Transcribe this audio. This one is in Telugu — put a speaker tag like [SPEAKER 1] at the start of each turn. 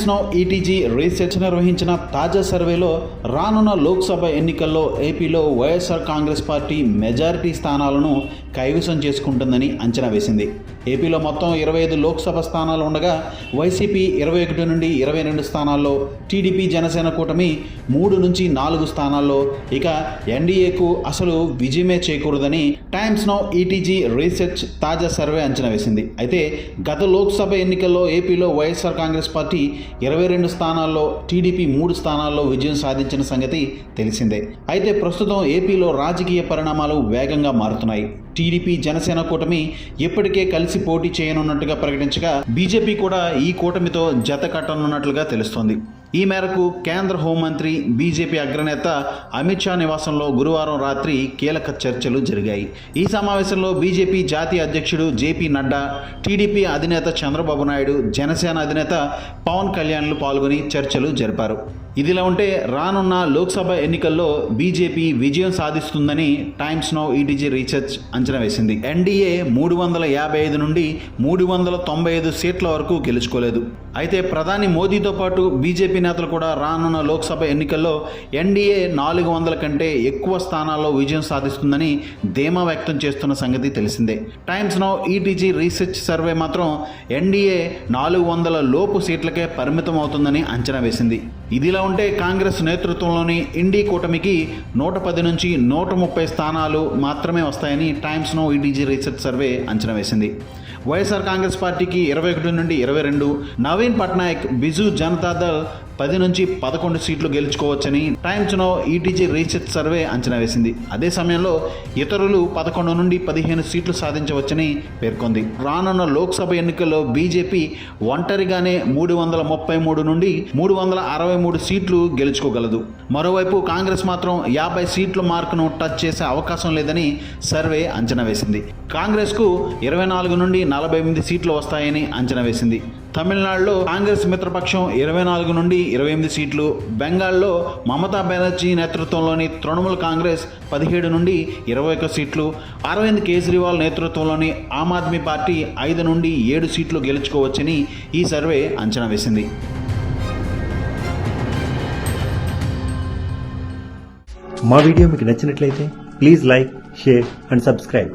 [SPEAKER 1] టైమ్స్ ఈటీజీ రీసెర్చ్ నిర్వహించిన తాజా సర్వేలో రానున్న లోక్సభ ఎన్నికల్లో ఏపీలో వైఎస్ఆర్ కాంగ్రెస్ పార్టీ మెజారిటీ స్థానాలను కైవసం చేసుకుంటుందని అంచనా వేసింది. ఏపీలో మొత్తం ఇరవై ఐదు లోక్సభ స్థానాలు ఉండగా వైసీపీ ఇరవై ఒకటి నుండి ఇరవై రెండు స్థానాల్లో టీడీపీ జనసేన కూటమి మూడు నుంచి నాలుగు స్థానాల్లో ఇక ఎన్డీఏకు అసలు విజయమే చేకూరదని టైమ్స్ నో ఈటీజీ రీసెర్చ్ తాజా సర్వే అంచనా వేసింది. అయితే గత లోక్సభ ఎన్నికల్లో ఏపీలో వైఎస్ఆర్ కాంగ్రెస్ పార్టీ ఇరవై రెండు స్థానాల్లో టీడీపీ మూడు స్థానాల్లో విజయం సాధించిన సంగతి తెలిసిందే. అయితే ప్రస్తుతం ఏపీలో రాజకీయ పరిణామాలు వేగంగా మారుతున్నాయి. టీడీపీ జనసేన కూటమి ఇప్పటికే కలిసి పోటీ చేయనున్నట్టుగా ప్రకటించగా బీజేపీ కూడా ఈ కూటమితో జత కట్టనున్నట్లుగా తెలుస్తోంది. ఈ మేరకు కేంద్ర హోంమంత్రి బీజేపీ అగ్రనేత అమిత్ షా నివాసంలో గురువారం రాత్రి కీలక చర్చలు జరిగాయి. ఈ సమావేశంలో బీజేపీ జాతీయ అధ్యక్షుడు జేపీ నడ్డా టీడీపీ అధినేత చంద్రబాబు నాయుడు జనసేన అధినేత పవన్ కళ్యాణ్లు పాల్గొని చర్చలు జరిపారు. ఇదిలా ఉంటే రానున్న లోక్సభ ఎన్నికల్లో బీజేపీ విజయం సాధిస్తుందని టైమ్స్ నౌ ఈటీజీ రీసెర్చ్ అంచనా వేసింది. ఎన్డీఏ మూడు వందల యాభై ఐదు నుండి మూడు వందల తొంభై ఐదు సీట్ల వరకు గెలుచుకోలేదు. అయితే ప్రధాని మోదీతో పాటు బీజేపీ నేతలు కూడా రానున్న లోక్సభ ఎన్నికల్లో ఎన్డీఏ నాలుగు వందల కంటే ఎక్కువ స్థానాల్లో విజయం సాధిస్తుందని ధీమా వ్యక్తం చేస్తున్న సంగతి తెలిసిందే. Times Now ETG research survey మాత్రం ఎన్డీఏ నాలుగు వందల లోపు సీట్లకే పరిమితం అవుతుందని అంచనా వేసింది. ఇదిలా ఉంటే కాంగ్రెస్ నేతృత్వంలోని ఇండీ కూటమికి నూట పది నుంచి నూట ముప్పై స్థానాలు మాత్రమే వస్తాయని Times Now EDG research survey అంచనా వేసింది. వైఎస్ఆర్ కాంగ్రెస్ పార్టీకి ఇరవై ఒకటి నుండి ఇరవై రెండు నవీన్ పట్నాయక్ బిజు జనతాదళ్ పది నుంచి పదకొండు సీట్లు గెలుచుకోవచ్చని Times Now ETG research survey అంచనా వేసింది. అదే సమయంలో ఇతరులు పదకొండు నుండి పదిహేను సీట్లు సాధించవచ్చని పేర్కొంది. రానున్న లోక్సభ ఎన్నికల్లో బీజేపీ ఒంటరిగానే మూడు వందల ముప్పై మూడు నుండి మూడు వందల అరవై మూడు సీట్లు గెలుచుకోగలదు. మరోవైపు కాంగ్రెస్ మాత్రం యాభై సీట్ల మార్కును టచ్ చేసే అవకాశం లేదని సర్వే అంచనా వేసింది. కాంగ్రెస్కు ఇరవై నాలుగు నుండి నలభై ఎనిమిది సీట్లు వస్తాయని అంచనా వేసింది. తమిళనాడులో కాంగ్రెస్ మిత్రపక్షం ఇరవై నాలుగు నుండి ఇరవై ఎనిమిది సీట్లు. బెంగాల్లో మమతా బెనర్జీ నేతృత్వంలోని తృణమూల్ కాంగ్రెస్ పదిహేడు నుండి ఇరవై ఒక్క సీట్లు. అరవింద్ కేజ్రీవాల్ నేతృత్వంలోని ఆమ్ ఆద్మీ పార్టీ ఐదు నుండి ఏడు సీట్లు గెలుచుకోవచ్చని ఈ సర్వే అంచనా వేసింది.
[SPEAKER 2] మా వీడియో మీకు నచ్చినట్లయితే please like share and subscribe.